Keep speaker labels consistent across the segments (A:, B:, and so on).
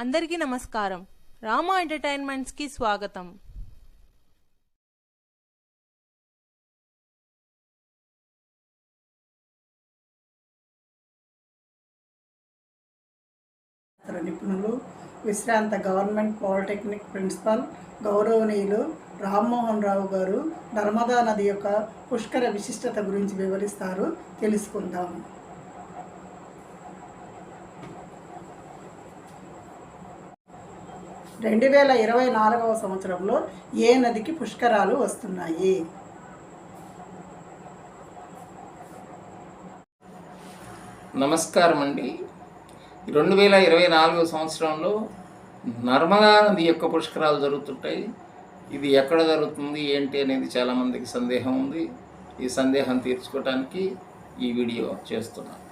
A: అందరికీ నమస్కారం. రామా ఎంటర్టైన్మెంట్స్కి స్వాగతం.
B: నిపుణులు విశ్రాంత గవర్నమెంట్ పాలిటెక్నిక్ ప్రిన్సిపాల్ గౌరవనీయులు రామ్మోహన్ రావు గారు నర్మదా నది యొక్క పుష్కర విశిష్టత గురించి వివరిస్తారు. తెలుసుకుందాం. రెండు వేల ఇరవై నాలుగవ సంవత్సరంలో ఏ నదికి పుష్కరాలు వస్తున్నాయి?
C: నమస్కారం అండి. రెండు వేల ఇరవై నాలుగో సంవత్సరంలో నర్మదా నది యొక్క పుష్కరాలు జరుగుతుంటాయి. ఇది ఎక్కడ జరుగుతుంది ఏంటి అనేది చాలామందికి సందేహం ఉంది. ఈ సందేహం తీర్చుకోవడానికి ఈ వీడియో చేస్తున్నాను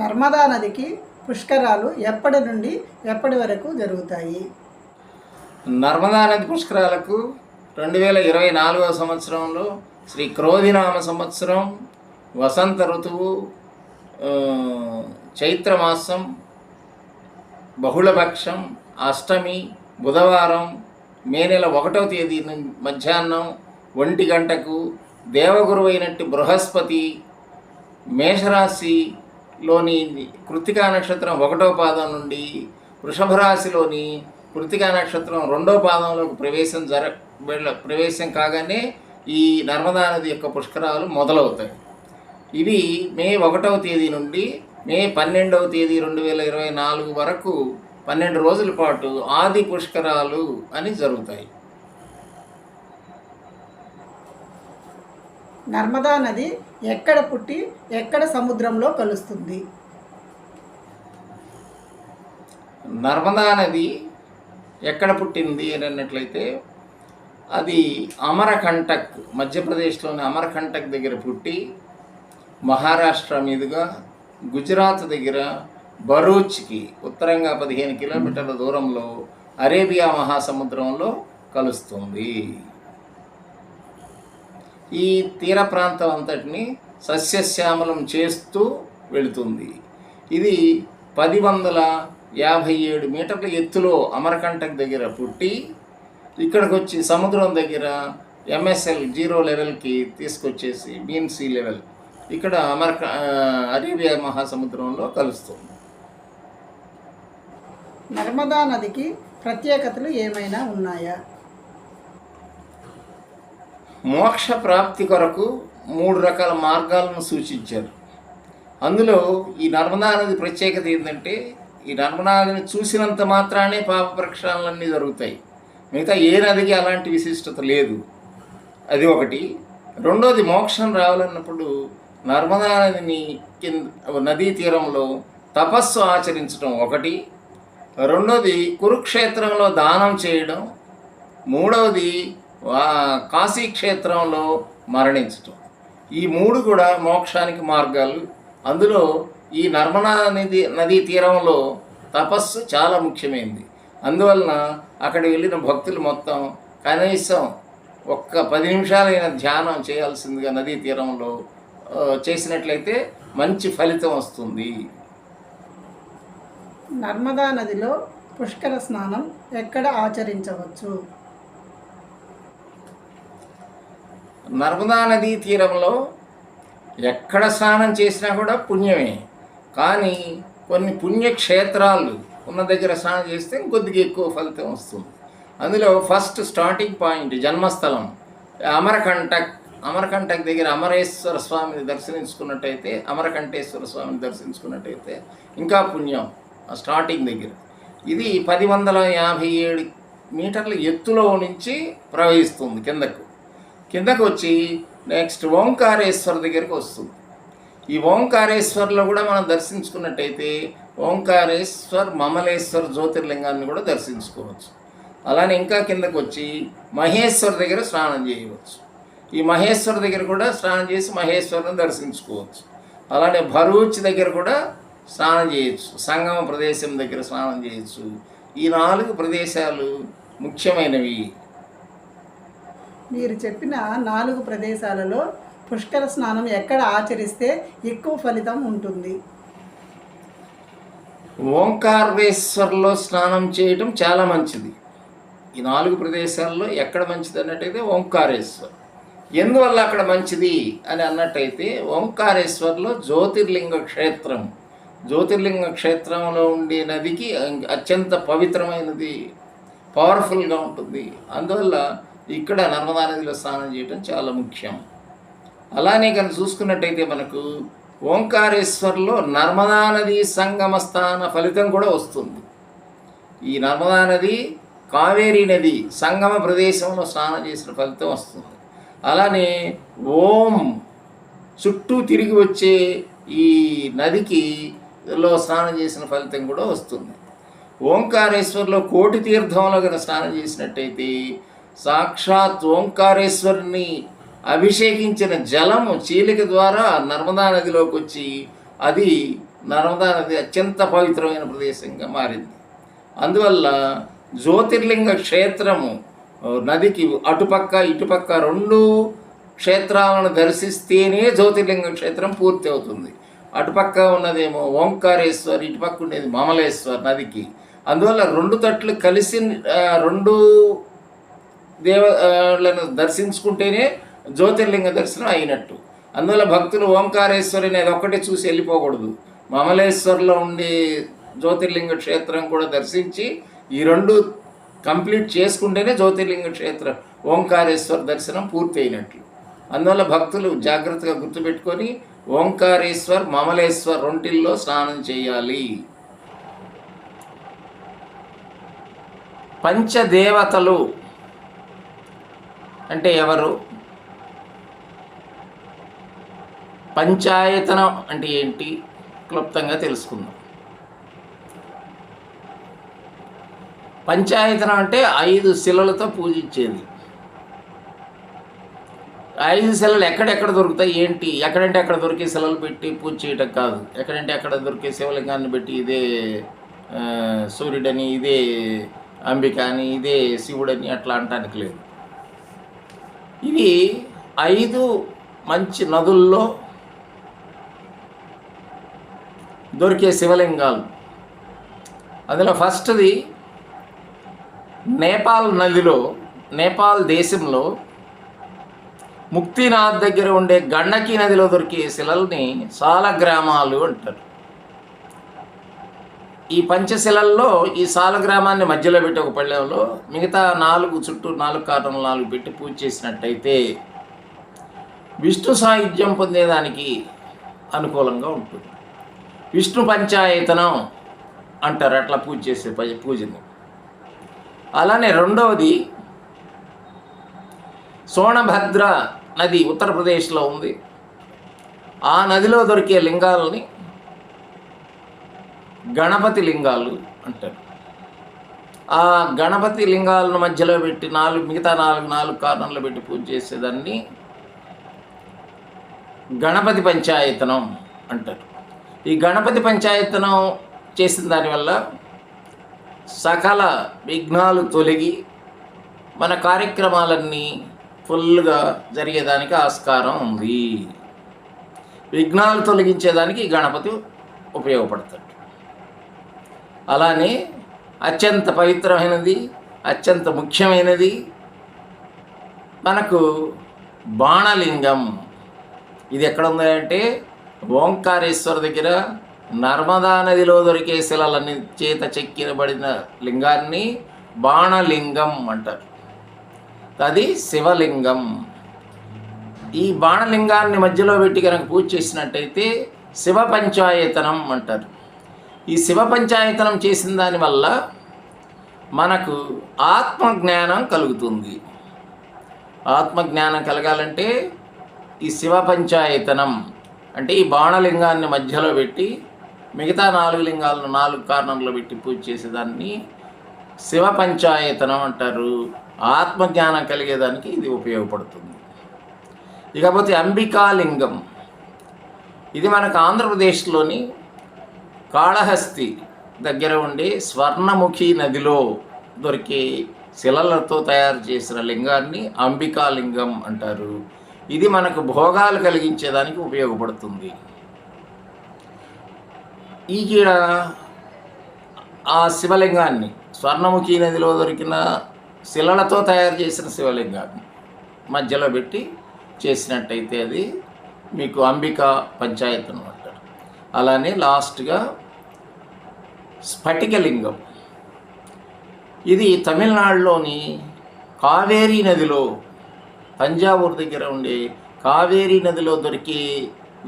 B: నర్మదా నదికి పుష్కరాలు ఎప్పటి నుండి ఎప్పటి వరకు జరుగుతాయి?
C: నర్మదా నది పుష్కరాలకు రెండు వేల ఇరవై నాలుగవ సంవత్సరంలో శ్రీ క్రోధినామ సంవత్సరం వసంత ఋతువు చైత్రమాసం బహుళపక్షం అష్టమి బుధవారం మే నెల ఒకటవ తేదీ మధ్యాహ్నం ఒంటి గంటకు దేవగురువైనట్టు బృహస్పతి మేషరాశి లోని కృతికా నక్షత్రం ఒకటో పాదం నుండి వృషభ రాశిలోని కృతికా నక్షత్రం రెండో పాదంలోకి ప్రవేశం జర వెళ్ళ- ప్రవేశం కాగానే ఈ నర్మదా నది యొక్క పుష్కరాలు మొదలవుతాయి. ఇవి మే ఒకటవ తేదీ నుండి మే పన్నెండవ తేదీ రెండు వేల ఇరవై నాలుగు వరకు పన్నెండు రోజుల పాటు ఆది పుష్కరాలు అని జరుగుతాయి.
B: నర్మదా నది ఎక్కడ పుట్టి ఎక్కడ సముద్రంలో కలుస్తుంది?
C: నర్మదా నది ఎక్కడ పుట్టింది అని అన్నట్లయితే అది అమరకంటక్ మధ్యప్రదేశ్లోని అమరకంటక్ దగ్గర పుట్టి మహారాష్ట్ర మీదుగా గుజరాత్ దగ్గర భరూచ్కి ఉత్తరంగా పదిహేను కిలోమీటర్ల దూరంలో అరేబియా మహాసముద్రంలో కలుస్తుంది. ఈ తీర ప్రాంతం అంతటిని సస్యశ్యామలం చేస్తూ వెళుతుంది. ఇది పది వందల యాభై ఏడు మీటర్ల ఎత్తులో అమరకంటక్ దగ్గర పుట్టి ఇక్కడికి వచ్చి సముద్రం దగ్గర ఎంఎస్ఎల్ జీరో లెవెల్కి తీసుకొచ్చేసి మీన్ లెవెల్ ఇక్కడ అమరక అరేబియా మహాసముద్రంలో కలుస్తుంది.
B: నర్మదా నదికి ప్రత్యేకతలు ఏమైనా ఉన్నాయా?
C: మోక్ష ప్రాప్తి కొరకు మూడు రకాల మార్గాలను సూచించారు. అందులో ఈ నర్మదా నది ప్రత్యేకత ఏంటంటే ఈ నర్మదా నదిని చూసినంత మాత్రానే పాప ప్రక్షాళనలన్నీ జరుగుతాయి. మిగతా ఏ నదికి అలాంటి విశిష్టత లేదు. అది ఒకటి. రెండోది మోక్షం రావాలన్నప్పుడు నర్మదా నదిని కింద నదీ తీరంలో తపస్సు ఆచరించడం ఒకటి. రెండోది కురుక్షేత్రంలో దానం చేయడం. మూడవది కాశీక్షేత్రంలో కాశీ క్షేత్రంలో మరణించటం. ఈ మూడు కూడా మోక్షానికి మార్గాలు. అందులో ఈ నర్మదా నది నదీ తీరంలో తపస్సు చాలా ముఖ్యమైనది అందువలన అక్కడ వెళ్ళిన భక్తులు మొత్తం కనీసం ఒక్క పది నిమిషాలైన ధ్యానం చేయాల్సిందిగా నదీ తీరంలో చేసినట్లయితే మంచి ఫలితం వస్తుంది.
B: నర్మదా నదిలో పుష్కర స్నానం ఎక్కడ ఆచరించవచ్చు?
C: నర్మదా నదీ తీరంలో ఎక్కడ స్నానం చేసినా కూడా పుణ్యమే. కానీ కొన్ని పుణ్యక్షేత్రాలు ఉన్న దగ్గర స్నానం చేస్తే ఇంకొద్దిగా ఎక్కువ ఫలితం వస్తుంది. అందులో ఫస్ట్ స్టార్టింగ్ పాయింట్ జన్మస్థలం. అమరకంటక్ అమరకంటక్ దగ్గర అమరేశ్వర స్వామిని దర్శించుకున్నట్టయితే అమరకంఠేశ్వర స్వామిని దర్శించుకున్నట్టయితే ఇంకా పుణ్యం ఆ స్టార్టింగ్ దగ్గర. ఇది పది వందల యాభై ఏడు మీటర్ల ఎత్తులో నుంచి ప్రవహిస్తుంది కిందకు. కిందకు వచ్చి నెక్స్ట్ ఓంకారేశ్వర్ దగ్గరికి వస్తుంది. ఈ ఓంకారేశ్వర్లో కూడా మనం దర్శించుకున్నట్టయితే ఓంకారేశ్వర్ మమలేశ్వర్ జ్యోతిర్లింగాన్ని కూడా దర్శించుకోవచ్చు. అలానే ఇంకా కిందకు వచ్చి మహేశ్వర్ దగ్గర స్నానం చేయవచ్చు. ఈ మహేశ్వర్ దగ్గర కూడా స్నానం చేసి మహేశ్వరుని దర్శించుకోవచ్చు. అలానే భరూచ్ దగ్గర కూడా స్నానం చేయొచ్చు. సంగమ ప్రదేశం దగ్గర స్నానం చేయొచ్చు. ఈ నాలుగు ప్రదేశాలు ముఖ్యమైనవి.
B: మీరు చెప్పిన నాలుగు ప్రదేశాలలో పుష్కర స్నానం ఎక్కడ ఆచరిస్తే ఎక్కువ ఫలితం ఉంటుంది?
C: ఓంకారేశ్వర్లో స్నానం చేయటం చాలా మంచిది. ఈ నాలుగు ప్రదేశాల్లో ఎక్కడ మంచిది అన్నట్టయితే ఓంకారేశ్వర్. ఎందువల్ల అక్కడ మంచిది అని అన్నట్టయితే ఓంకారేశ్వర్లో జ్యోతిర్లింగ క్షేత్రం. జ్యోతిర్లింగ క్షేత్రంలో ఉండే నదికి అత్యంత పవిత్రమైనది పవర్ఫుల్గా ఉంటుంది. అందువల్ల ఇక్కడ నర్మదా నదిలో స్నానం చేయటం చాలా ముఖ్యం. అలానే కనుక చూసుకున్నట్టయితే మనకు ఓంకారేశ్వర్లో నర్మదా నది సంగమ స్థాన ఫలితం కూడా వస్తుంది. ఈ నర్మదా నది కావేరీ నది సంగమ ప్రదేశంలో స్నానం చేసిన ఫలితం వస్తుంది. అలానే ఓం చుట్టూ తిరిగి వచ్చే ఈ నదికి లో స్నానం చేసిన ఫలితం కూడా వస్తుంది. ఓంకారేశ్వర్లో కోటి తీర్థంలో కనుక స్నానం చేసినట్టయితే సాక్షాత్ ఓంకారేశ్వరుని అభిషేకించిన జలము చీలిక ద్వారా నర్మదా నదిలోకి వచ్చి అది నర్మదా నది అత్యంత పవిత్రమైన ప్రదేశంగా మారింది. అందువల్ల జ్యోతిర్లింగ క్షేత్రము నదికి అటుపక్క ఇటుపక్క రెండు క్షేత్రాలను దర్శిస్తేనే జ్యోతిర్లింగ క్షేత్రం పూర్తి అవుతుంది. అటుపక్క ఉన్నదేమో ఓంకారేశ్వర్ ఇటుపక్క ఉండేది మమలేశ్వర్ నదికి. అందువల్ల రెండు తట్లు కలిసి రెండు దేవలను దర్శించుకుంటేనే జ్యోతిర్లింగ దర్శనం అయినట్టు. అందువల్ల భక్తులు ఓంకారేశ్వరి అనేది ఒక్కటే చూసి వెళ్ళిపోకూడదు. మమలేశ్వర్లో ఉండే జ్యోతిర్లింగ క్షేత్రం కూడా దర్శించి ఈ రెండు కంప్లీట్ చేసుకుంటేనే జ్యోతిర్లింగ క్షేత్రం ఓంకారేశ్వర్ దర్శనం పూర్తి అయినట్లు అందువల్ల భక్తులు జాగ్రత్తగా గుర్తుపెట్టుకొని ఓంకారేశ్వర్ మమలేశ్వర్ రెంటిల్లో స్నానం చేయాలి. పంచదేవతలు అంటే ఎవరు? పంచాయతనం అంటే ఏంటి? క్లుప్తంగా తెలుసుకుందాం. పంచాయతనం అంటే ఐదు శిలలతో పూజించేది. ఐదు శిలలు ఎక్కడెక్కడ దొరుకుతాయి? ఏంటి? ఎక్కడంటే అక్కడ దొరికే శిలలు పెట్టి పూజ చేయటం కాదు. ఎక్కడంటే అక్కడ దొరికే శివలింగాన్ని పెట్టి ఇదే సూర్యుడని ఇదే అంబిక అని ఇదే శివుడని అట్లా అనటానికి లేదు. ఇవి ఐదు మంచి నదుల్లో దొరికే శివలింగాలు. అందులో ఫస్ట్ది నేపాల్ నదిలో నేపాల్ దేశంలో ముక్తినాథ్ దగ్గర ఉండే గండకీ నదిలో దొరికే శిలల్ని సాల గ్రామాలు అంటారు. ఈ పంచశిలల్లో ఈ సాలగ్రామాన్ని మధ్యలో పెట్టి ఒక పళ్ళెంలో మిగతా నాలుగు చుట్టూ నాలుగు కారణం నాలుగు పెట్టి పూజ చేసినట్టయితే విష్ణు సాహిత్యం పొందేదానికి అనుకూలంగా ఉంటుంది. విష్ణు పంచాయతనం అంటారు అట్లా పూజ చేసే ప- పూజని. అలానే రెండవది సోనభద్ర నది ఉత్తరప్రదేశ్లో ఉంది. ఆ నదిలో దొరికే లింగాలని గణపతి లింగాలు అంటారు. ఆ గణపతి లింగాలను మధ్యలో పెట్టి నాలుగు మిగతా నాలుగు నాలుగు కారణంలో పెట్టి పూజ చేసేదాన్ని గణపతి పంచాయతనం అంటారు. ఈ గణపతి పంచాయతనం చేసిన దానివల్ల సకల విఘ్నాలు తొలగి మన కార్యక్రమాలన్నీ ఫుల్గా జరిగేదానికి ఆస్కారం ఉంది. విఘ్నాలు తొలగించేదానికి ఈ గణపతి ఉపయోగపడతాడు. అలానే అత్యంత పవిత్రమైనది అత్యంత ముఖ్యమైనది మనకు బాణలింగం. ఇది ఎక్కడ ఉంది అంటే ఓంకారేశ్వర దగ్గర నర్మదా నదిలో దొరికే శిలలన్నీ చేత చెక్కినబడిన లింగాన్ని బాణలింగం అంటారు. అది శివలింగం. ఈ బాణలింగాన్ని మధ్యలో పెట్టి కనుక పూజ చేసినట్టయితే శివ పంచాయతనం అంటారు. ఈ శివ పంచాయతనం చేసిన దానివల్ల మనకు ఆత్మజ్ఞానం కలుగుతుంది. ఆత్మజ్ఞానం కలగాలంటే ఈ శివ పంచాయతనం అంటే ఈ బాణలింగాన్ని మధ్యలో పెట్టి మిగతా నాలుగు లింగాలను నాలుగు కారణంలో పెట్టి పూజ చేసేదాన్ని శివ పంచాయతనం అంటారు. ఆత్మజ్ఞానం కలిగేదానికి ఇది ఉపయోగపడుతుంది. ఇకపోతే అంబికాలింగం. ఇది మనకు ఆంధ్రప్రదేశ్లోని కాళహస్తి దగ్గర ఉండే స్వర్ణముఖి నదిలో దొరికే శిలలతో తయారు చేసిన లింగాన్ని అంబికాలింగం అంటారు. ఇది మనకు భోగాలు కలిగించేదానికి ఉపయోగపడుతుంది. ఈ కీడ ఆ శివలింగాన్ని స్వర్ణముఖి నదిలో దొరికిన శిలలతో తయారు చేసిన శివలింగాన్ని మధ్యలో పెట్టి చేసినట్టయితే అది మీకు అంబికా పంచాయత్ అంటారు. అలానే లాస్ట్గా స్ఫటికలింగం. ఇది తమిళనాడులోని కావేరీ నదిలో తంజావూరు దగ్గర ఉండే కావేరీ నదిలో దొరికే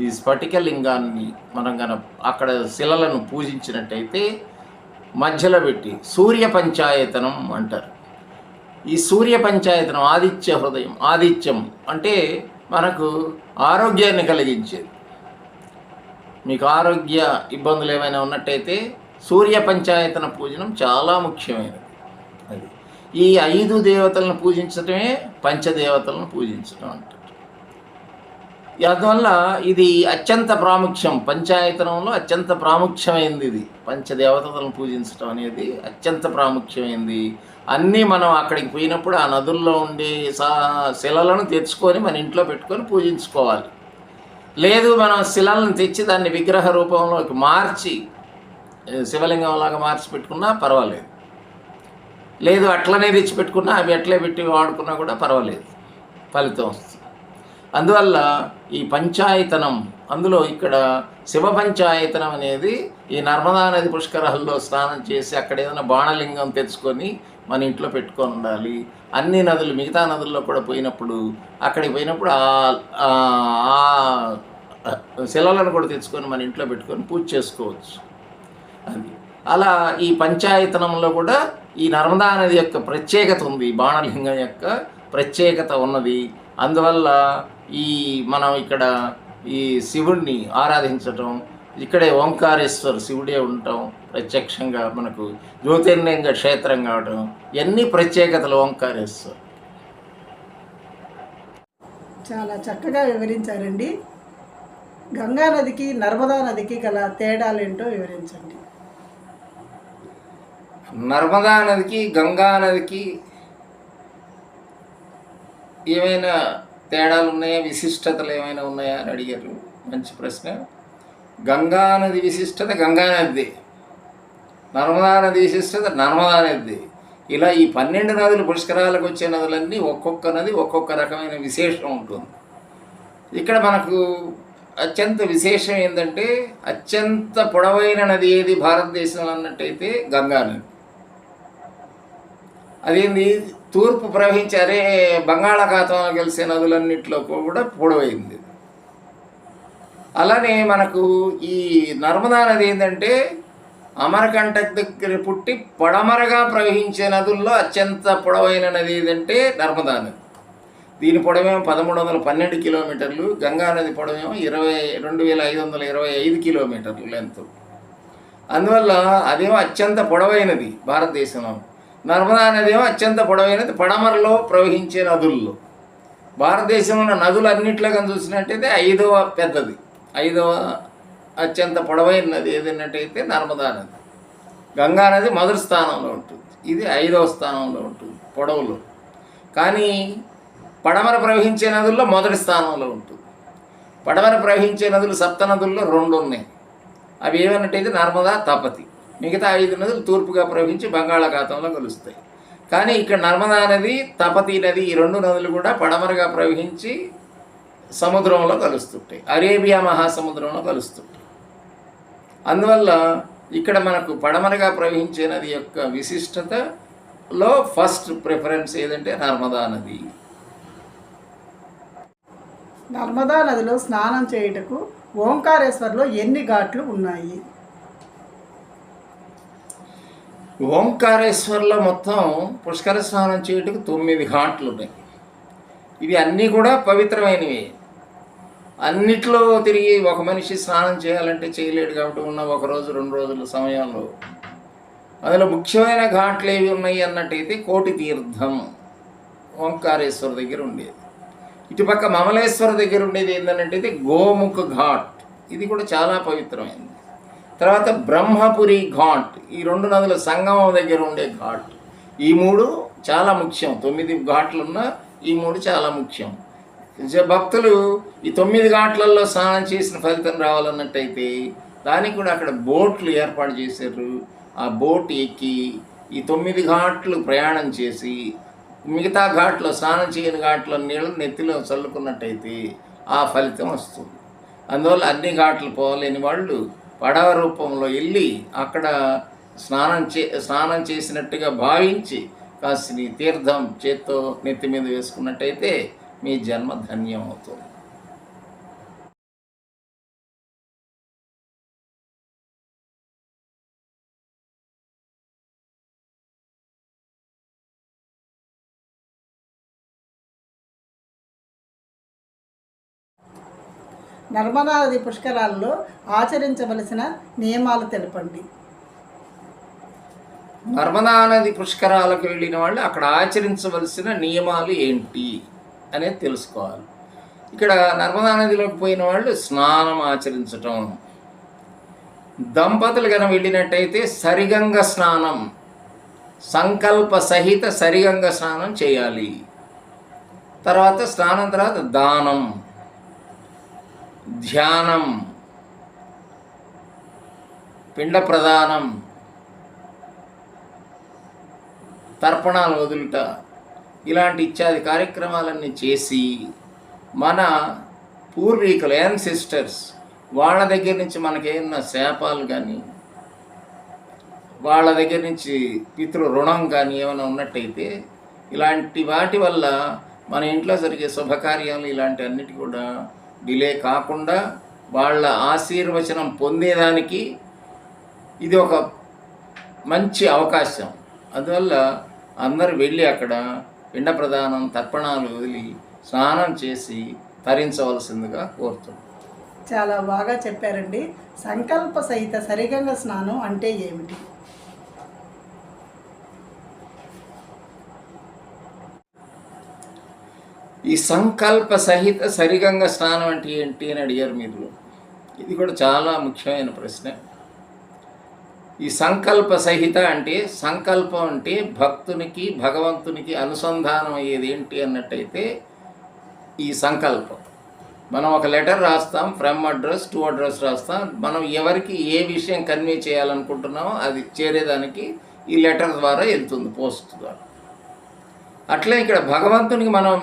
C: ఈ స్ఫటికలింగాన్ని మనం గన అక్కడ శిలలను పూజించినట్టయితే మధ్యలో పెట్టి సూర్య పంచాయతనం అంటారు. ఈ సూర్య పంచాయతనం ఆదిత్య హృదయం ఆదిత్యం అంటే మనకు ఆరోగ్యాన్ని కలిగించేది. మీకు ఆరోగ్య ఇబ్బందులు ఏమైనా ఉన్నట్టయితే సూర్య పంచాయతన పూజనం చాలా ముఖ్యమైనది. అది. ఈ ఐదు దేవతలను పూజించటమే పంచదేవతలను పూజించటం అంటారు. అందువల్ల ఇది అత్యంత ప్రాముఖ్యం. పంచాయతనంలో అత్యంత ప్రాముఖ్యమైనది ఇది. పంచదేవతలను పూజించడం అనేది అత్యంత ప్రాముఖ్యమైనది అన్నీ మనం అక్కడికి పోయినప్పుడు ఆ నదుల్లో ఉండే సా శిలలను తెచ్చుకొని మన ఇంట్లో పెట్టుకొని పూజించుకోవాలి. లేదు మనం శిలలను తెచ్చి దాన్ని విగ్రహ రూపంలోకి మార్చి శివలింగంలాగా శివలింగం లాగా మార్చి పెట్టుకున్నా పర్వాలేదు. లేదు అట్లనే తెచ్చి పెట్టుకున్నా అవి అట్లే పెట్టి వాడుకున్నా కూడా పర్వాలేదు. ఫలితం వస్తుంది. అందువల్ల ఈ పంచాయతనం అందులో ఇక్కడ శివ పంచాయతనం అనేది ఈ నర్మదా నది పుష్కరాల్లో స్నానం చేసి అక్కడ ఏదైనా బాణలింగం తెచ్చుకొని మన ఇంట్లో పెట్టుకొని ఉండాలి. అన్ని నదులు మిగతా నదుల్లో కూడా పోయినప్పుడు అక్కడికి పోయినప్పుడు ఆ శిలలను కూడా తెచ్చుకొని మన ఇంట్లో పెట్టుకొని పూజ చేసుకోవచ్చు. అది. అలా ఈ పంచాయతనంలో కూడా ఈ నర్మదా నది యొక్క ప్రత్యేకత ఉంది బాణలింగం యొక్క ప్రత్యేకత ఉన్నది. అందువల్ల ఈ మనం ఇక్కడ ఈ శివుణ్ణి ఆరాధించటం ఇక్కడే ఓంకారేశ్వర్ శివుడే ఉండటం ప్రత్యక్షంగా మనకు జ్యోతిర్లింగ క్షేత్రం కావటం ఇవన్నీ ప్రత్యేకతలు ఓంకారేశ్వర్
B: చాలా చక్కగా వివరించారండి. గంగా నదికి నర్మదా నదికి గల తేడాలేంటో వివరించండి.
C: నర్మదా నదికి గంగా నదికి ఏమైనా తేడాలు ఉన్నాయా? విశిష్టతలు ఏమైనా ఉన్నాయా అని అడిగారు. మంచి ప్రశ్న. గంగా నది విశిష్టత గంగా నది నర్మదా నది విశిష్టత నర్మదా నది ఇలా ఈ పన్నెండు నదులు పుష్కరాలకు వచ్చే నదులన్నీ ఒక్కొక్క నది ఒక్కొక్క రకమైన విశేషం ఉంటుంది. ఇక్కడ మనకు అత్యంత విశేషం ఏంటంటే అత్యంత పొడవైన నది ఏది? భారతదేశంలో అన్నట్టయితే గంగా నది. అదేంది? తూర్పు ప్రవహించారే బంగాళాఖాతంలో కలిసే నదులన్నింటిలో కూడా పొడవైంది. అలానే మనకు ఈ నర్మదా నది ఏంటంటే అమరకంటక్ దగ్గర పుట్టి పడమరగా ప్రవహించే నదుల్లో అత్యంత పొడవైన నది ఏదంటే నర్మదా నది. దీని పొడవేమో పదమూడు వందల పన్నెండు కిలోమీటర్లు గంగా నది పొడవేమో ఇరవై రెండు వేల ఐదు వందల ఇరవై ఐదు కిలోమీటర్లు లెంత్ అందువల్ల అదేమో అత్యంత పొడవైనది భారతదేశంలో. నర్మదా నది ఏమో అత్యంత పొడవైనది పడమరలో ప్రవహించే నదుల్లో భారతదేశంలో ఉన్న అన్నింటిలోగా చూసినట్టయితే ఐదవ పెద్దది. ఐదవ అత్యంత పొడవైన నది ఏదైనట్టయితే నర్మదా నది. గంగా నది మొదటి స్థానంలో ఉంటుంది. ఇది ఐదవ స్థానంలో ఉంటుంది పొడవులో. కానీ పడమర ప్రవహించే నదుల్లో మొదటి స్థానంలో ఉంటుంది. పడమర ప్రవహించే నదులు సప్త నదుల్లో రెండు ఉన్నాయి అవి ఏమన్నట్టయితే నర్మదా తపతి. మిగతా ఐదు నదులు తూర్పుగా ప్రవహించి బంగాళాఖాతంలో కలుస్తాయి. కానీ ఇక్కడ నర్మదా నది తపతి నది ఈ రెండు నదులు కూడా పడమరగా ప్రవహించి సముద్రంలో కలుస్తుంటాయి. అరేబియా మహాసముద్రంలో కలుస్తుంటాయి. అందువల్ల ఇక్కడ మనకు పడమరగా ప్రవహించే నది యొక్క విశిష్టతలో ఫస్ట్ ప్రిఫరెన్స్ ఏదంటే నర్మదా నది.
B: నర్మదా నదిలో స్నానం చేయుటకు ఓంకారేశ్వర్లో ఎన్ని ఘాట్లు ఉన్నాయి?
C: ఓంకారేశ్వర్లో మొత్తం పుష్కర స్నానం చేయటకు తొమ్మిది ఘాట్లు ఉన్నాయి ఇవి అన్నీ కూడా పవిత్రమైనవి. అన్నిట్లో తిరిగి ఒక మనిషి స్నానం చేయాలంటే చేయలేడు కాబట్టి ఉన్న ఒక రోజు రెండు రోజుల సమయంలో. అందులో ముఖ్యమైన ఘాట్లు ఏవి ఉన్నాయి అన్నట్టయితే కోటి తీర్థం ఓంకారేశ్వర దగ్గర ఉండేది. ఇటుపక్క మమలేశ్వర దగ్గర ఉండేది ఏంటంటే గోముఖ ఘాట్. ఇది కూడా చాలా పవిత్రమైనది. తర్వాత బ్రహ్మపురి ఘాట్. ఈ రెండు నదుల సంగమం దగ్గర ఉండే ఘాట్. ఈ మూడు చాలా ముఖ్యం. తొమ్మిది ఘాట్లున్న ఈ మూడు చాలా ముఖ్యం. భక్తులు ఈ తొమ్మిది ఘాట్లలో స్నానం చేసిన ఫలితం రావాలన్నట్టయితే దానికి కూడా అక్కడ బోట్లు ఏర్పాటు చేశారు. ఆ బోట్ ఎక్కి ఈ తొమ్మిది ఘాట్లు ప్రయాణం చేసి మిగతా ఘాట్లో స్నానం చేయని ఘాట్లో నీళ్ళు నెత్తిలో చల్లుకున్నట్టయితే ఆ ఫలితం వస్తుంది. అందువల్ల అన్ని ఘాట్లు పోలేని వాళ్ళు పడవ రూపంలో వెళ్ళి అక్కడ స్నానం చే స్నానం చేసినట్టుగా భావించి కాస్త తీర్థం చేత్తో నెత్తి మీద వేసుకున్నట్టయితే మీ జన్మ ధన్యం అవుతుంది
B: నర్మదా నది పుష్కరాల్లో ఆచరించవలసిన నియమాలు తెలపండి.
C: నర్మదా నది పుష్కరాలకు వెళ్ళిన వాళ్ళు అక్కడ ఆచరించవలసిన నియమాలు ఏంటి అనేది తెలుసుకోవాలి. ఇక్కడ నర్మదా నదిలోకి పోయిన వాళ్ళు స్నానం ఆచరించటం. దంపతులు కనుక వెళ్ళినట్టయితే సరిగంగ స్నానం సంకల్ప సహిత సరిగంగ స్నానం చేయాలి. తర్వాత స్నానం తర్వాత దానం. ధ్యానం పిండ ప్రదానం తర్పణాలు వదులుట ఇలాంటి ఇత్యాది కార్యక్రమాలన్నీ చేసి మన పూర్వీకులు సిస్టర్స్ వాళ్ళ దగ్గర నుంచి మనకేమన్నా శాపాలు కానీ వాళ్ళ దగ్గర నుంచి పితృ రుణం కానీ ఏమైనా ఉన్నట్టయితే ఇలాంటి వాటి వల్ల మన ఇంట్లో జరిగే శుభకార్యాలు ఇలాంటి అన్నిటి కూడా డిలే కాకుండా వాళ్ళ ఆశీర్వచనం పొందేదానికి ఇది ఒక మంచి అవకాశం. అందువల్ల అందరూ వెళ్ళి అక్కడ పిండ ప్రదానం తర్పణాలు వదిలి స్నానం చేసి తరించవలసిందిగా కోరుతున్నాం.
B: చాలా బాగా చెప్పారండి. సంకల్ప సహిత సరిగంగ స్నానం అంటే ఏమిటి?
C: ఈ సంకల్ప సహిత సరిగంగ స్నానం అంటే ఏంటి అని అడిగారు మీరు ఇది కూడా చాలా ముఖ్యమైన ప్రశ్న. ఈ సంకల్ప సహిత అంటే సంకల్పం అంటే భక్తునికి భగవంతునికి అనుసంధానం అయ్యేది ఏంటి అన్నట్టయితే ఈ సంకల్పం. మనం ఒక లెటర్ రాస్తాం ఫ్రమ్ అడ్రస్ టు అడ్రస్ రాస్తాం. మనం ఎవరికి ఏ విషయం కన్వే చేయాలనుకుంటున్నామో అది చేరేదానికి ఈ లెటర్ ద్వారా వెళ్తుంది పోస్ట్ ద్వారా. అట్లే ఇక్కడ భగవంతునికి మనం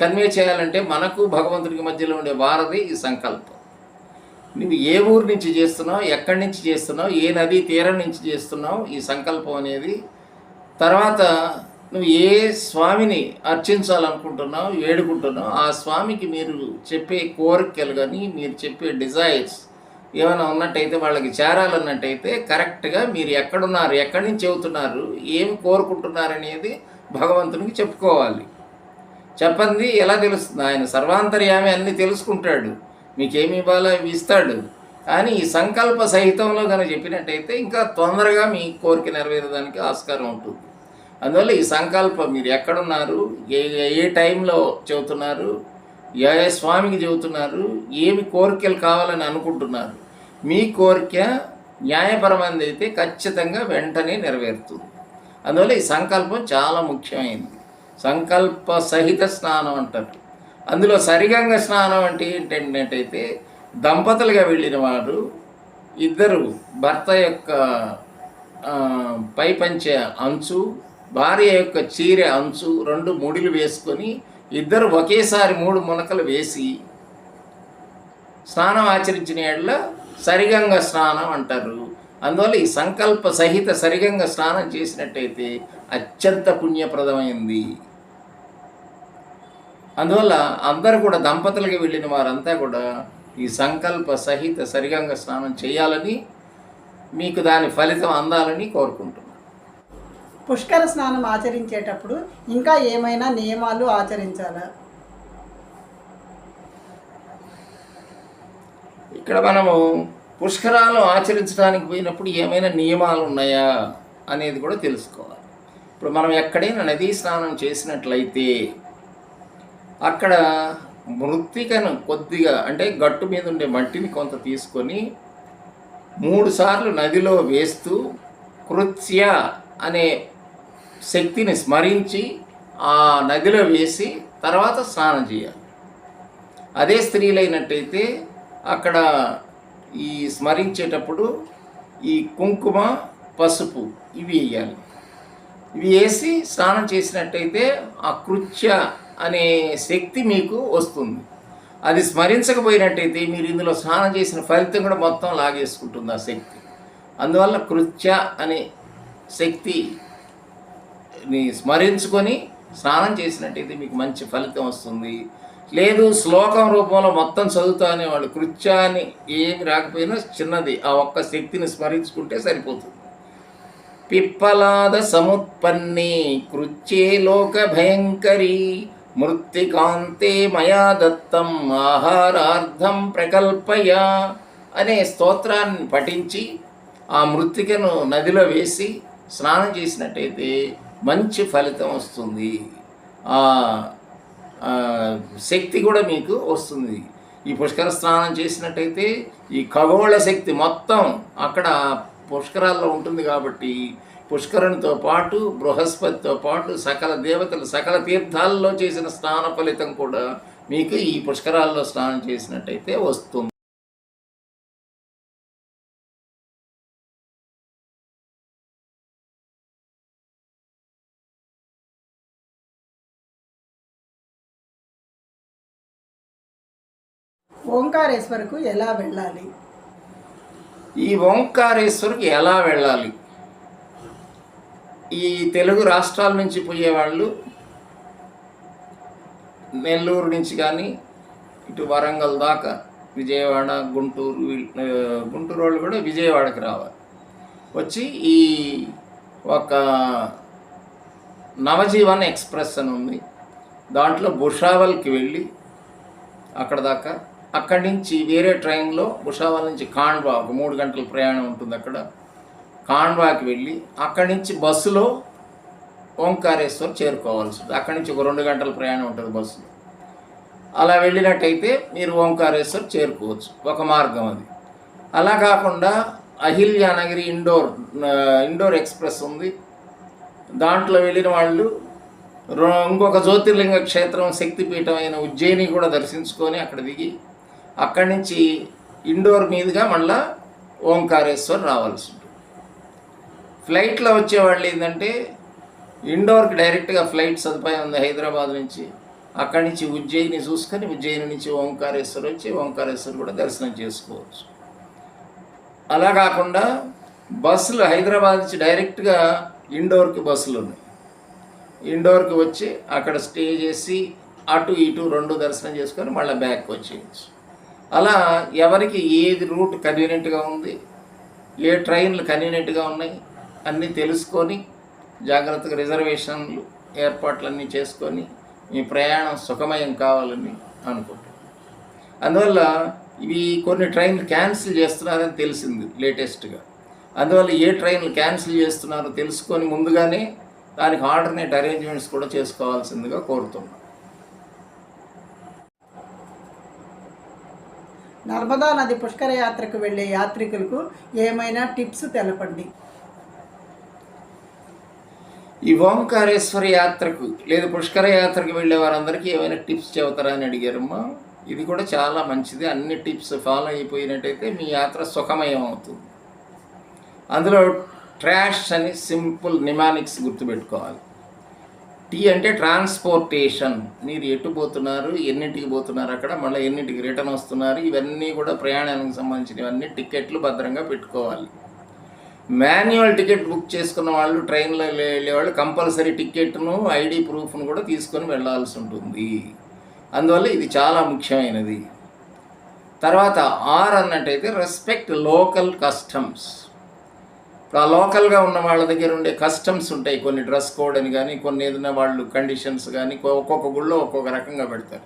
C: కన్వే చేయాలంటే మనకు భగవంతునికి మధ్యలో ఉండే వారధి ఈ సంకల్పం. నువ్వు ఏ ఊరు నుంచి చేస్తున్నావు ఎక్కడి నుంచి చేస్తున్నావు ఏ నదీ తీరం నుంచి చేస్తున్నావు ఈ సంకల్పం అనేది తర్వాత నువ్వు ఏ స్వామిని అర్చించాలనుకుంటున్నావు వేడుకుంటున్నావు ఆ స్వామికి మీరు చెప్పే కోరికలు కానీ మీరు చెప్పే డిజైర్స్ ఏమైనా ఉన్నట్టయితే వాళ్ళకి చేరాలన్నట్టయితే కరెక్ట్గా మీరు ఎక్కడున్నారు ఎక్కడి నుంచి చెబుతున్నారు ఏమి కోరుకుంటున్నారు అనేది భగవంతునికి చెప్పుకోవాలి. చెప్పండి ఎలా తెలుస్తుంది? ఆయన సర్వాంతర్యామి అన్నీ తెలుసుకుంటాడు. మీకేమి ఇవ్వాలో అవి ఇస్తాడు. కానీ ఈ సంకల్ప సహితంలో కనుక చెప్పినట్టయితే ఇంకా తొందరగా మీ కోరిక నెరవేరడానికి ఆస్కారం ఉంటుంది. అందువల్ల ఈ సంకల్పం మీరు ఎక్కడున్నారు? ఏ ఏ టైంలో చెబుతున్నారు? ఏ ఏ స్వామికి చెబుతున్నారు? ఏమి కోరికలు కావాలని అనుకుంటున్నారు? మీ కోరిక న్యాయపరమైనది అయితే ఖచ్చితంగా వెంటనే నెరవేరుతుంది. అందువల్ల ఈ సంకల్పం చాలా ముఖ్యమైనది సంకల్ప సహిత స్నానం అంటారు. అందులో సరిగంగ స్నానం అంటే ఏంటంటే దంపతులుగా వెళ్ళిన వారు ఇద్దరు భర్త యొక్క పైపంచే పై అంచు భార్య యొక్క చీర అంచు రెండు ముడిలు వేసుకొని ఇద్దరు ఒకేసారి మూడు మునకలు వేసి స్నానం ఆచరించిన ఏళ్ళ సరిగంగ స్నానం అంటారు. అందువల్ల ఈ సంకల్ప సహిత సరిగంగ స్నానం చేసినట్టయితే అత్యంత పుణ్యప్రదమైంది. అందువల్ల అందరూ కూడా దంపతులకి వెళ్ళిన వారంతా కూడా ఈ సంకల్ప సహిత సరిగంగ స్నానం చేయాలని మీకు దాని ఫలితం అందాలని కోరుకుంటున్నాను.
B: పుష్కర స్నానం ఆచరించేటప్పుడు ఇంకా ఏమైనా నియమాలు ఆచరించాలా?
C: ఇక్కడ మనము పుష్కరాలు ఆచరించడానికి పోయినప్పుడు ఏమైనా నియమాలు ఉన్నాయా అనేది కూడా తెలుసుకోవాలి. ఇప్పుడు మనం ఎక్కడైనా నదీ స్నానం చేసినట్లయితే అక్కడ మృత్తికను కొద్దిగా అంటే గట్టు మీద ఉండే మట్టిని కొంత తీసుకొని మూడుసార్లు నదిలో వేస్తూ కృత్య అనే శక్తిని స్మరించి ఆ నదిలో వేసి తర్వాత స్నానం చేయాలి. అదే స్త్రీలైనట్టయితే అక్కడ ఈ స్మరించేటప్పుడు ఈ కుంకుమ పసుపు ఇవి వేయాలి. ఇవి వేసి స్నానం చేసినట్టయితే ఆ కృత్య అనే శక్తి మీకు వస్తుంది. అది స్మరించకపోయినట్టయితే మీరు ఇందులో స్నానం చేసిన ఫలితం కూడా మొత్తం లాగేసుకుంటుంది ఆ శక్తి. అందువల్ల కృత్య అనే శక్తిని స్మరించుకొని స్నానం చేసినట్టయితే మీకు మంచి ఫలితం వస్తుంది. లేదు శ్లోకం రూపంలో మొత్తం చదువుతా అనేవాళ్ళు. కృత్యాన్ని ఏమి రాకపోయినా చిన్నది. ఆ ఒక్క శక్తిని స్మరించుకుంటే సరిపోతుంది. పిప్పలాద సముత్పన్నే కృత్యే లోక భయంకరి మృత్తికాంతే మయా దత్తం ఆహారార్థం ప్రకల్పయ అనే స్తోత్రాన్ని పఠించి ఆ మృత్తికను నదిలో వేసి స్నానం చేసినట్టయితే మంచి ఫలితం వస్తుంది. ఆ, శక్తి కూడా మీకు వస్తుంది. ఈ పుష్కర స్నానం చేసినట్టయితే ఈ ఖగోళ శక్తి మొత్తం అక్కడ పుష్కరాల్లో ఉంటుంది కాబట్టి పుష్కరునితో పాటు బృహస్పతితో పాటు సకల దేవతలు సకల తీర్థాల్లో చేసిన స్నాన ఫలితం కూడా మీకు ఈ పుష్కరాల్లో స్నానం చేసినట్టయితే వస్తుంది.
B: ఓంకారేశ్వరకు ఎలా వెళ్ళాలి?
C: ఈ ఓంకారేశ్వరికి ఎలా వెళ్ళాలి? ఈ తెలుగు రాష్ట్రాల నుంచి పోయేవాళ్ళు నెల్లూరు నుంచి కానీ ఇటు వరంగల్ దాకా విజయవాడ గుంటూరు గుంటూరు వాళ్ళు కూడా విజయవాడకి రావాలి. వచ్చి ఈ ఒక నవజీవన్ ఎక్స్ప్రెస్ అని ఉంది. దాంట్లో బుషావల్కి వెళ్ళి అక్కడ దాకా అక్కడి నుంచి వేరే ట్రైన్లో భుషావల్ నుంచి కాండ్వా ఒక మూడు గంటల ప్రయాణం ఉంటుంది అక్కడ. కాండ్వాకి వెళ్ళి అక్కడి నుంచి బస్సులో ఓంకారేశ్వర్ చేరుకోవాల్సి ఉంటుంది. అక్కడి నుంచి ఒక రెండు గంటల ప్రయాణం ఉంటుంది బస్సులో. అలా వెళ్ళినట్టయితే మీరు ఓంకారేశ్వర్ చేరుకోవచ్చు. ఒక మార్గం అది. అలా కాకుండా అహిల్యానగిరి ఇండోర్ ఇండోర్ ఎక్స్ప్రెస్ ఉంది. దాంట్లో వెళ్ళిన వాళ్ళు రో- ఇంకొక జ్యోతిర్లింగ క్షేత్రం శక్తిపీఠం అయిన ఉజ్జయిని కూడా దర్శించుకొని అక్కడ దిగి అక్కడి నుంచి ఇండోర్ మీదుగా మళ్ళా ఓంకారేశ్వర్ రావాల్సి ఉంటుంది. ఫ్లైట్లో వచ్చేవాళ్ళు ఏంటంటే ఇండోర్కి డైరెక్ట్గా ఫ్లైట్ సదుపాయం ఉంది హైదరాబాద్ నుంచి. అక్కడి నుంచి ఉజ్జయిని చూసుకొని ఉజ్జయిని నుంచి ఓంకారేశ్వర్ వచ్చి ఓంకారేశ్వర్ కూడా దర్శనం చేసుకోవచ్చు. అలా కాకుండా బస్సులు హైదరాబాద్ నుంచి డైరెక్ట్గా ఇండోర్కి బస్సులు ఉన్నాయి. ఇండోర్కి వచ్చి అక్కడ స్టే చేసి అటు ఇటు రెండు దర్శనం చేసుకొని మళ్ళీ బ్యాక్ వచ్చేయచ్చు. అలా ఎవరికి ఏది రూట్ కన్వీనియంట్గా ఉంది ఏ ట్రైన్లు కన్వీనియంట్గా ఉన్నాయి అన్నీ తెలుసుకొని జాగ్రత్తగా రిజర్వేషన్లు ఏర్పాట్లన్నీ చేసుకొని మీ ప్రయాణం సుఖమయం కావాలని అనుకుంటున్నాను అందువల్ల ఇవి కొన్ని ట్రైన్లు క్యాన్సిల్ చేస్తున్నారని తెలిసింది లేటెస్ట్గా. అందువల్ల ఏ ట్రైన్లు క్యాన్సిల్ చేస్తున్నారో తెలుసుకొని ముందుగానే దానికి ఆల్టర్నేట్ అరేంజ్మెంట్స్ కూడా చేసుకోవాల్సిందిగా కోరుతున్నాను
B: నర్మదా నది పుష్కర యాత్రకు వెళ్ళే యాత్రికులకు ఏమైనా టిప్స్ తెలపండి?
C: ఈ ఓంకారేశ్వర యాత్రకు లేదా పుష్కర యాత్రకు వెళ్ళే వారందరికీ ఏమైనా టిప్స్ చెబుతారా అని అడిగారమ్మా. ఇది కూడా చాలా మంచిది. అన్ని టిప్స్ ఫాలో అయిపోయినట్టయితే మీ యాత్ర సుఖమయం అవుతుంది. అందులో ట్రాష్ అని సింపుల్ నిమానిక్స్ గుర్తుపెట్టుకోవాలి. టీ అంటే ట్రాన్స్పోర్టేషన్. మీరు ఎటు పోతున్నారు ఎన్నింటికి పోతున్నారు అక్కడ మళ్ళీ ఎన్నింటికి రిటర్న్ వస్తున్నారు ఇవన్నీ కూడా ప్రయాణానికి సంబంధించినవన్నీ టికెట్లు భద్రంగా పెట్టుకోవాలి. మాన్యువల్ టికెట్ బుక్ చేసుకున్న వాళ్ళు ట్రైన్లో వెళ్ళే వాళ్ళు కంపల్సరీ టికెట్ను ఐడి ప్రూఫ్ను కూడా తీసుకొని వెళ్ళాల్సి ఉంటుంది. అందువల్ల ఇది చాలా ముఖ్యమైనది. తర్వాత ఆర్ అన్నట్టయితే రెస్పెక్ట్ లోకల్ కస్టమ్స్ ఇప్పుడు ఆ లోకల్గా ఉన్న వాళ్ళ దగ్గర ఉండే కస్టమ్స్ ఉంటాయి. కొన్ని డ్రెస్ కోడ్ అని కానీ కొన్ని ఏదైనా వాళ్ళు కండిషన్స్ కానీ ఒక్కొక్క గుళ్ళో ఒక్కొక్క రకంగా పెడతారు.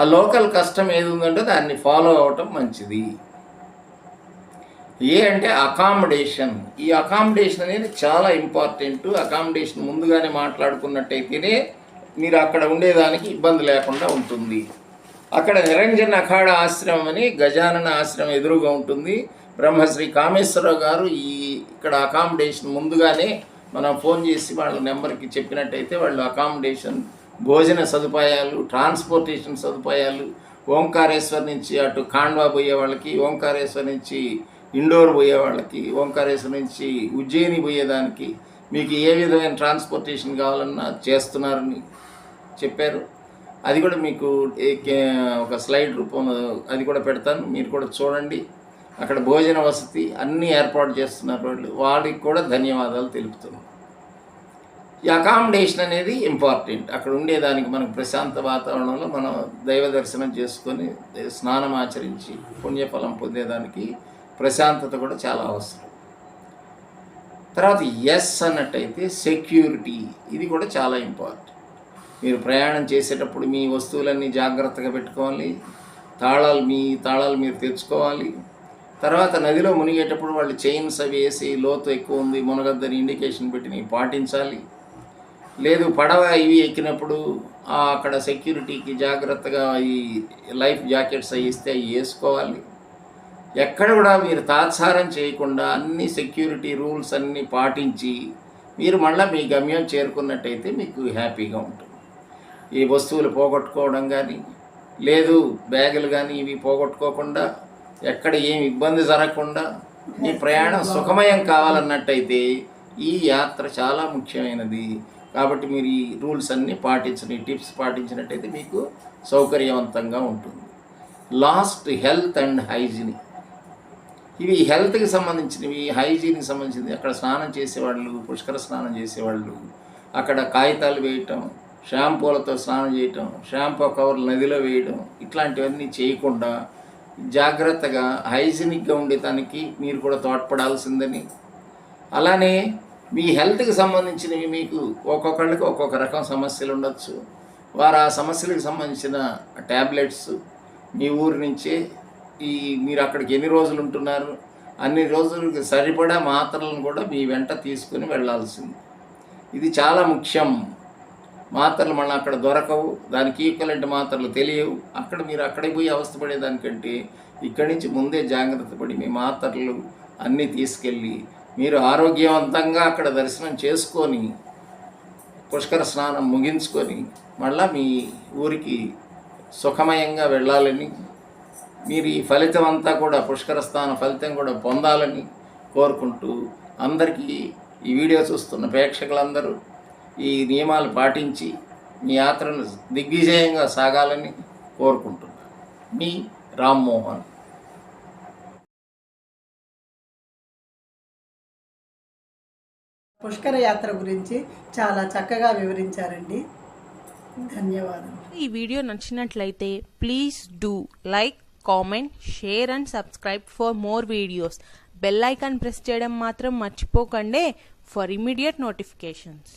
C: ఆ లోకల్ కస్టమ్ ఏది ఉందంటే దాన్ని ఫాలో అవటం మంచిది. ఏ అంటే అకామిడేషన్. ఈ అకామిడేషన్ అనేది చాలా ఇంపార్టెంట్. అకామిడేషన్ ముందుగానే మాట్లాడుకున్నట్టయితేనే మీరు అక్కడ ఉండేదానికి ఇబ్బంది లేకుండా ఉంటుంది. అక్కడ నిరంజన్ అఖాడ ఆశ్రమం అని గజానన ఆశ్రమం ఎదురుగా ఉంటుంది. బ్రహ్మశ్రీ కామేశ్వరరావు గారు ఈ ఇక్కడ అకామిడేషన్ ముందుగానే మనం ఫోన్ చేసి వాళ్ళ నెంబర్కి చెప్పినట్టయితే వాళ్ళు అకామిడేషన్ భోజన సదుపాయాలు ట్రాన్స్పోర్టేషన్ సదుపాయాలు ఓంకారేశ్వర్ నుంచి అటు ఖాండ్వా పోయే వాళ్ళకి ఓంకారేశ్వర్ నుంచి ఇండోర్ పోయే వాళ్ళకి ఓంకారేశ్వర్ నుంచి ఉజ్జయిని పోయేదానికి మీకు ఏ విధమైన ట్రాన్స్పోర్టేషన్ కావాలన్నా చేస్తున్నారని చెప్పారు. అది కూడా మీకు ఒక స్లైడ్ రూపంలో అది కూడా పెడతాను. మీరు కూడా చూడండి. అక్కడ భోజన వసతి అన్నీ ఏర్పాటు చేస్తున్నారు వాళ్ళు. వాళ్ళకి కూడా ధన్యవాదాలు తెలుపుతున్నాం. ఈ అకామిడేషన్ అనేది ఇంపార్టెంట్ అక్కడ ఉండేదానికి మనకు ప్రశాంత వాతావరణంలో మనం దైవ దర్శనం చేసుకొని స్నానం ఆచరించి పుణ్యఫలం పొందేదానికి ప్రశాంతత కూడా చాలా అవసరం. తర్వాత ఎస్ అన్నట్టయితే సెక్యూరిటీ ఇది కూడా చాలా ఇంపార్టెంట్ మీరు ప్రయాణం చేసేటప్పుడు మీ వస్తువులన్నీ జాగ్రత్తగా పెట్టుకోవాలి. తాళాలు మీ తాళాలు మీరు తెచ్చుకోవాలి. తర్వాత నదిలో మునిగేటప్పుడు వాళ్ళు చైన్స్ అవి వేసి లోతు ఎక్కువ ఉంది మునగద్దని ఇండికేషన్ పెట్టి పాటించాలి. లేదు పడవ ఇవి ఎక్కినప్పుడు అక్కడ సెక్యూరిటీకి జాగ్రత్తగా ఈ లైఫ్ జాకెట్స్ అవి ఇస్తే అవి వేసుకోవాలి. ఎక్కడ కూడా మీరు తాత్సారం చేయకుండా అన్ని సెక్యూరిటీ రూల్స్ అన్నీ పాటించి మీరు మళ్ళీ మీ గమ్యం చేరుకున్నట్టయితే మీకు హ్యాపీగా ఉంటుంది. ఈ వస్తువులు పోగొట్టుకోవడం కానీ లేదు బ్యాగులు కానీ ఇవి పోగొట్టుకోకుండా ఎక్కడ ఏం ఇబ్బంది జరగకుండా మీ ప్రయాణం సుఖమయం కావాలన్నట్టయితే ఈ యాత్ర చాలా ముఖ్యమైనది. కాబట్టి మీరు ఈ రూల్స్ అన్నీ పాటించిన టిప్స్ పాటించినట్టయితే మీకు సౌకర్యవంతంగా ఉంటుంది. Last health and hygiene. ఇవి హెల్త్కి సంబంధించినవి హైజీన్కి సంబంధించినవి. అక్కడ స్నానం చేసేవాళ్ళు పుష్కర స్నానం చేసేవాళ్ళు అక్కడ కాగితాలు వేయటం షాంపూలతో స్నానం చేయటం షాంపూ కవర్లు నదిలో వేయడం ఇట్లాంటివన్నీ చేయకుండా జాగ్రత్తగా హైజీనిక్గా ఉండేదానికి మీరు కూడా తోడ్పడాల్సిందని. అలానే మీ హెల్త్కి సంబంధించినవి మీకు ఒక్కొక్కళ్ళకి ఒక్కొక్క రకం సమస్యలు ఉండొచ్చు. వారు ఆ సమస్యలకు సంబంధించిన ట్యాబ్లెట్స్ మీ ఊరి నుంచే ఈ మీరు అక్కడికి ఎన్ని రోజులు ఉంటున్నారు అన్ని రోజులకు సరిపడా మాత్రలను కూడా మీ వెంట తీసుకుని వెళ్ళాల్సింది. ఇది చాలా ముఖ్యం. మాత్రలు మళ్ళీ అక్కడ దొరకవు. దానికి ఈక్వలెంట్ మాత్రలు తెలియవు. అక్కడ మీరు అక్కడికి పోయి అవస్థపడేదానికంటే ఇక్కడి నుంచి ముందే జాగ్రత్త పడి మీ మాత్రలు అన్నీ తీసుకెళ్ళి మీరు ఆరోగ్యవంతంగా అక్కడ దర్శనం చేసుకొని పుష్కర స్నానం ముగించుకొని మళ్ళా మీ ఊరికి సుఖమయంగా వెళ్ళాలని మీరు ఈ ఫలితం అంతా కూడా పుష్కర స్నాన ఫలితం కూడా పొందాలని కోరుకుంటూ అందరికీ ఈ వీడియో చూస్తున్న ప్రేక్షకులందరూ ఈ నియమాలు పాటించి మీ యాత్రను దిగ్విజయంగా సాగాలని కోరుకుంటున్నాను. మీ రామ్మోహన్
B: పుష్కర యాత్ర గురించి చాలా చక్కగా వివరించారండి. ధన్యవాదాలు
A: ఈ వీడియో నచ్చినట్లయితే please do like comment share and subscribe for more videos. Bell icon press చేయడం మాత్రం మర్చిపోకండి. For immediate notifications.